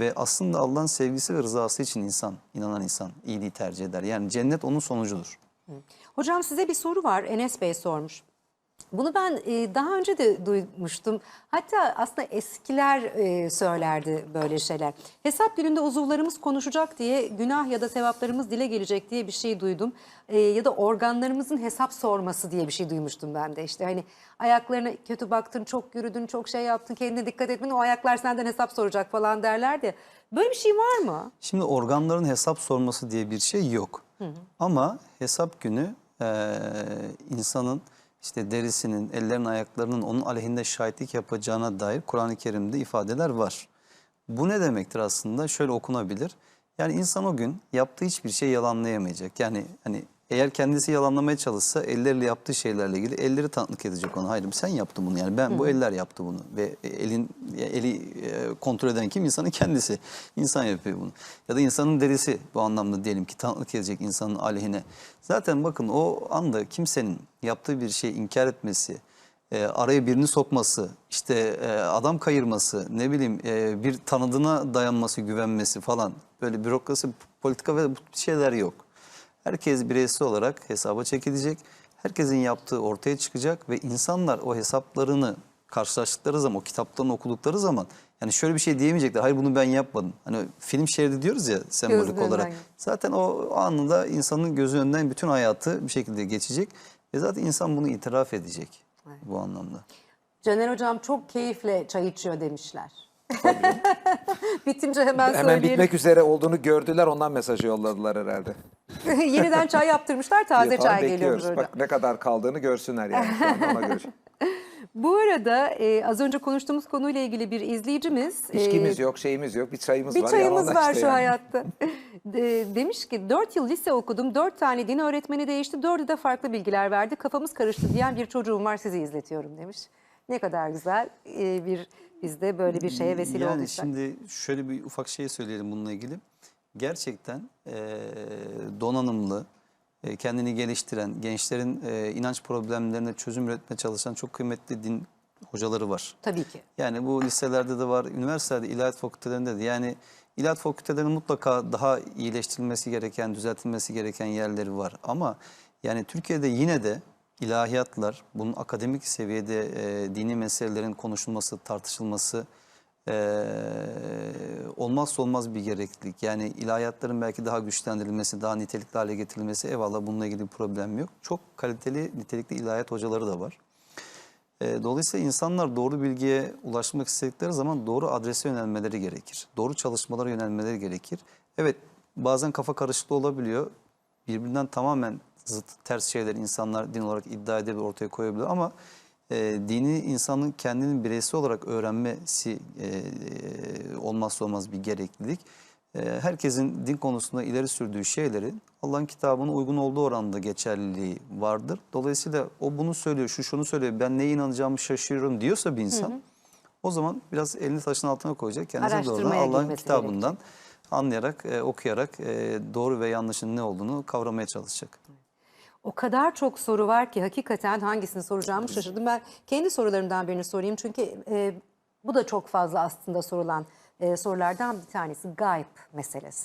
Ve aslında Allah'ın sevgisi ve rızası için insan, inanan insan iyiliği tercih eder. Yani cennet onun sonucudur. Hocam size bir soru var. Enes Bey sormuş. Bunu ben e, daha önce de duymuştum. Hatta aslında eskiler e, söylerdi böyle şeyler. Hesap gününde uzuvlarımız konuşacak diye günah ya da sevaplarımız dile gelecek diye bir şey duydum. E, ya da organlarımızın hesap sorması diye bir şey duymuştum ben de. İşte hani ayaklarına kötü baktın, çok yürüdün, çok şey yaptın, kendine dikkat etmedin. O ayaklar senden hesap soracak falan derlerdi. Böyle bir şey var mı? Şimdi organların hesap sorması diye bir şey yok. Ama hesap günü eee, insanın işte derisinin, ellerinin, ayaklarının onun aleyhinde şahitlik yapacağına dair Kur'an-ı Kerim'de ifadeler var. Bu ne demektir aslında? Şöyle okunabilir. Yani insan o gün yaptığı hiçbir şey yalanlayamayacak. Yani hani eğer kendisi yalanlamaya çalışsa elleriyle yaptığı şeylerle ilgili elleri tanıklık edecek ona. Hayır sen yaptın bunu yani ben bu eller yaptı bunu ve elin eli e, kontrol eden kim insanın kendisi. İnsan yapıyor bunu. Ya da insanın derisi bu anlamda diyelim ki tanıklık edecek insanın aleyhine. Zaten bakın o anda kimsenin yaptığı bir şeyi inkar etmesi, e, araya birini sokması, işte e, adam kayırması, ne bileyim e, bir tanıdığına dayanması, güvenmesi falan böyle bürokrasi, politika ve bu şeyler yok. Herkes bireysel olarak hesaba çekilecek. Herkesin yaptığı ortaya çıkacak ve insanlar o hesaplarını karşılaştıkları zaman, o kitaplarını okudukları zaman yani şöyle bir şey diyemeyecekler. Hayır bunu ben yapmadım. Hani film şeridi diyoruz ya sembolik Gözünün olarak. Zaten o anında insanın gözü önünden bütün hayatı bir şekilde geçecek. Ve zaten insan bunu itiraf edecek bu anlamda. Caner Hocam çok keyifle çay içiyor demişler. Bitince hemen, Hemen söyleyelim. bitmek üzere olduğunu gördüler ondan mesajı yolladılar herhalde. Yeniden çay yaptırmışlar taze çay geliyormuş bekliyoruz. orada. Bak ne kadar kaldığını görsünler yani ona göre. Bu arada e, az önce konuştuğumuz konuyla ilgili bir izleyicimiz e, İçkimiz yok, şeyimiz yok, bir çayımız bir var. çayımız yalanlar var işte şu yani. hayatta. De- demiş ki 4 yıl lise okudum, 4 tane din öğretmeni değişti, 4'ü de farklı bilgiler verdi. Kafamız karıştı diyen bir çocuğum var sizi izletiyorum demiş. Ne kadar güzel e, bir biz de böyle bir şeye vesile yani olduysak. şimdi şöyle bir ufak şey söyleyelim bununla ilgili. Gerçekten eee, donanımlı, e, kendini geliştiren, gençlerin e, inanç problemlerine çözüm üretmeye çalışan çok kıymetli din hocaları var. Tabii ki. Yani bu liselerde de var, üniversitelerde, ilahiyat fakültelerinde de. Yani ilahiyat fakültelerinin mutlaka daha iyileştirilmesi gereken, düzeltilmesi gereken yerleri var. Ama yani Türkiye'de yine de ilahiyatlar, bunun akademik seviyede e, dini meselelerin konuşulması, tartışılması e, olmazsa olmaz bir gereklilik. Yani ilahiyatların belki daha güçlendirilmesi, daha nitelikli hale getirilmesi eyvallah bununla ilgili bir problem yok. Çok kaliteli, nitelikli ilahiyat hocaları da var. E, Dolayısıyla insanlar doğru bilgiye ulaşmak istedikleri zaman doğru adrese yönelmeleri gerekir. Doğru çalışmalara yönelmeleri gerekir. Evet bazen kafa karışıklığı olabiliyor. Birbirinden tamamen zıt ters şeyler insanlar din olarak iddia edebilir, ortaya koyabilir ama e, dini insanın kendini bireysel olarak öğrenmesi e, olmazsa olmaz bir gereklilik. E, herkesin din konusunda ileri sürdüğü şeyleri Allah'ın kitabına uygun olduğu oranda geçerliliği vardır. Dolayısıyla o bunu söylüyor, şu şunu söylüyor, ben neye inanacağımı şaşırıyorum diyorsa bir insan o zaman biraz elini taşın altına koyacak. Kendisi doğrudan Allah'ın kitabından anlayarak, e, okuyarak e, doğru ve yanlışın ne olduğunu kavramaya çalışacak. O kadar çok soru var ki hakikaten hangisini soracağımı şaşırdım. Ben kendi sorularımdan birini sorayım çünkü e, bu da çok fazla aslında sorulan e, sorulardan bir tanesi gayb meselesi.